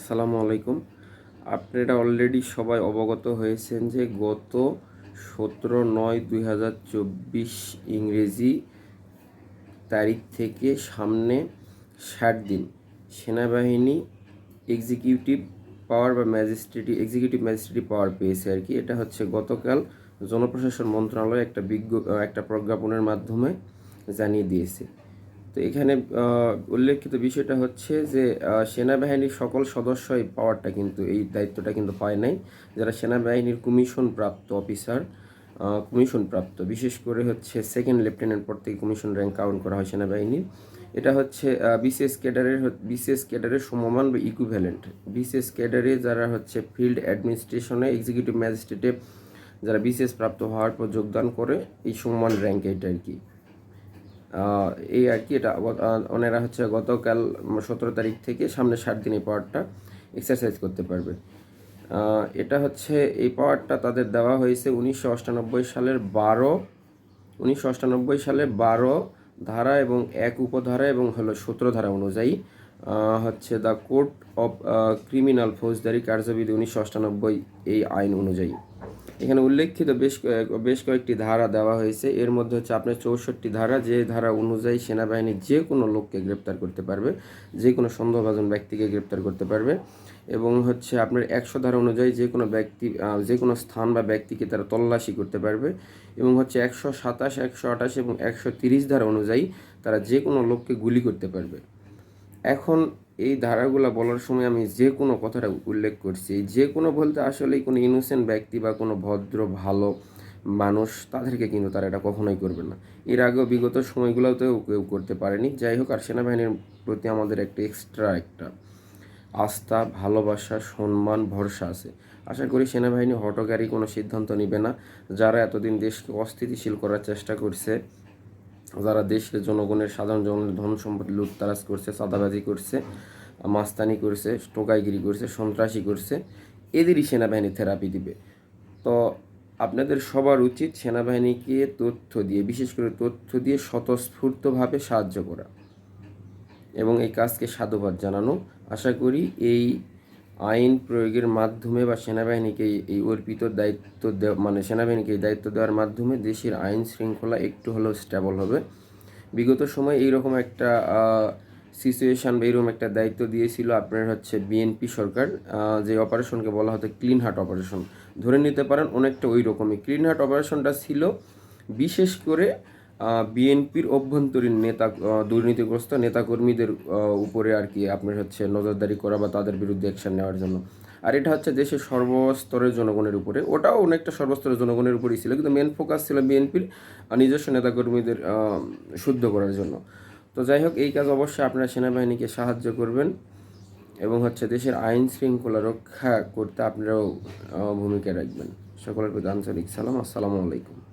আসসালামু আলাইকুম। আপনারা অলরেডি সবাই অবগত হয়েছেন যে গত সতেরো নয় দুই হাজার চব্বিশ ইংরেজি তারিখ থেকে সামনে ষাট দিন সেনাবাহিনী এক্সিকিউটিভ পাওয়ার বা ম্যাজিস্ট্রেটি এক্সিকিউটিভ ম্যাজিস্ট্রেটি পাওয়ার পেয়েছে আর কি। এটা হচ্ছে গতকাল জনপ্রশাসন মন্ত্রণালয় একটা বিজ্ঞ, একটা প্রজ্ঞাপনের মাধ্যমে জানিয়ে দিয়েছে। তো এখানে উল্লেখিত বিষয়টা হচ্ছে যে সেনাবাহিনীর সকল সদস্যই পাওয়ারটা কিন্তু, এই দায়িত্বটা কিন্তু পায় নাই। যারা সেনাবাহিনীর কমিশন প্রাপ্ত অফিসার কমিশন প্রাপ্ত বিশেষ করে হচ্ছে সেকেন্ড লেফটেন্যান্ট পর থেকে কমিশন র্যাঙ্ক কাউন্ট করা হয় সেনাবাহিনীর। এটা হচ্ছে বিসিএস ক্যাডারের বিসিএস ক্যাডারের সমমান বা ইকুইভ্যালেন্ট বিসিএস ক্যাডারে যারা হচ্ছে ফিল্ড অ্যাডমিনিস্ট্রেশনে এক্সিকিউটিভ ম্যাজিস্ট্রেটে যারা বিসিএস প্রাপ্ত হওয়ার পর যোগদান করে, এই সমমান র্যাঙ্ক এটা আর কি। এই আর কি, এটা ওনারা হচ্ছে গতকাল সতেরো তারিখ থেকে সামনে ষাট দিন এই পাওয়ারটা এক্সারসাইজ করতে পারবে। এটা হচ্ছে এই পাওয়ারটা তাদের দেওয়া হয়েছে উনিশশো অষ্টানব্বই সালের বারো, উনিশশো অষ্টানব্বই সালে বারো ধারা এবং এক উপধারা এবং হলো সতেরো ধারা অনুযায়ী হচ্ছে দ্য কোর্ট অফ ক্রিমিনাল ফৌজদারি কার্যবিধি উনিশশো অষ্টানব্বই এই আইন অনুযায়ী। এখানে উল্লেখিত বেশ বেশ কয়েকটি ধারা দেওয়া হয়েছে। এর মধ্যে হচ্ছে আপনার চৌষট্টি ধারা, যে ধারা অনুযায়ী সেনাবাহিনী যে কোনো লোককে গ্রেপ্তার করতে পারবে, যে কোনো সন্দেহভাজন ব্যক্তিকে গ্রেপ্তার করতে পারবে এবং হচ্ছে আপনার একশো ধারা অনুযায়ী যে কোনো ব্যক্তি যে কোনো স্থান বা ব্যক্তিকে তারা তল্লাশি করতে পারবে এবং হচ্ছে একশো সাতাশ, একশো আঠাশ এবং একশো তিরিশ ধারা অনুযায়ী তারা যে কোনো লোককে গুলি করতে পারবে। এখন এই ধারাগুলো বলার সময় আমি যে কোনো কথাটা উল্লেখ করছি, যে কোনো বলতে আসলে কোনো ইনোসেন্ট ব্যক্তি বা কোনো ভদ্র, ভালো মানুষ তাদেরকে কিন্তু তারা এটা কখনোই করবে না। এর আগেও বিগত সময়গুলোতেও কেউ করতে পারেনি। যাই হোক, আর সেনাবাহিনীর প্রতি আমাদের একটা এক্সট্রা একটা আস্থা, ভালোবাসা, সম্মান, ভরসা আছে। আশা করি সেনাবাহিনী হটকারী কোনো সিদ্ধান্ত নেবে না। যারা এতদিন দেশকে অস্থিতিশীল করার চেষ্টা করছে যারা দেশের জনগণের সাধারণ জনগণের ধন সম্পদ লুটতারাজ করছে, চাঁদাবাজি করছে, মাস্তানি করছে, টোকাইগিরি করছে, সন্ত্রাসী করছে, এদেরই সেনাবাহিনী থেরাপি দিবে। তো আপনাদের সবার উচিত সেনাবাহিনীকে তথ্য দিয়ে, বিশেষ করে তথ্য দিয়ে স্বতঃস্ফূর্তভাবে সাহায্য করা এবং এই কাজকে সাধুবাদ জানানো। আশা করি এই আইন প্রয়োগের মাধ্যমে বা সেনাবাহিনীকে এই- অর্পিত দায়িত্ব মানে সেনাবাহিনীকে এই দায়িত্ব দেওয়ার মাধ্যমে দেশের আইন শৃঙ্খলা একটু হলেও স্টেবল হবে। বিগত সময় এইরকম একটা সিচুয়েশান বা এরকম একটা দায়িত্ব দিয়েছিল আপনার হচ্ছে বিএনপি সরকার যে অপারেশনকে বলা হতো ক্লিন হার্ট অপারেশন ধরে নিতে পারেন অনেকটা ওই রকমই ক্লিন হার্ট অপারেশনটা ছিল বিশেষ করে বিএনপির অভ্যন্তরীণ নেতা দুর্নীতিগ্রস্ত নেতাকর্মীদের উপরে আর কি আপনার হচ্ছে নজরদারি করা বা তাদের বিরুদ্ধে অ্যাকশন নেওয়ার জন্য। আর এটা হচ্ছে দেশের সর্বস্তরের জনগণের উপরে। ওটাও অনেকটা সর্বস্তরের জনগণের উপরেই ছিল, কিন্তু মেন ফোকাস ছিল বিএনপির নিজস্ব নেতাকর্মীদের শুদ্ধ করার জন্য। তো যাই হোক, এই কাজ অবশ্যই আপনারা সেনাবাহিনীকে সাহায্য করবেন এবং হচ্ছে দেশের আইন শৃঙ্খলা রক্ষা করতে আপনারাও ভূমিকা রাখবেন। সকলের প্রতি আঞ্চলিক সালাম। আসসালামু আলাইকুম।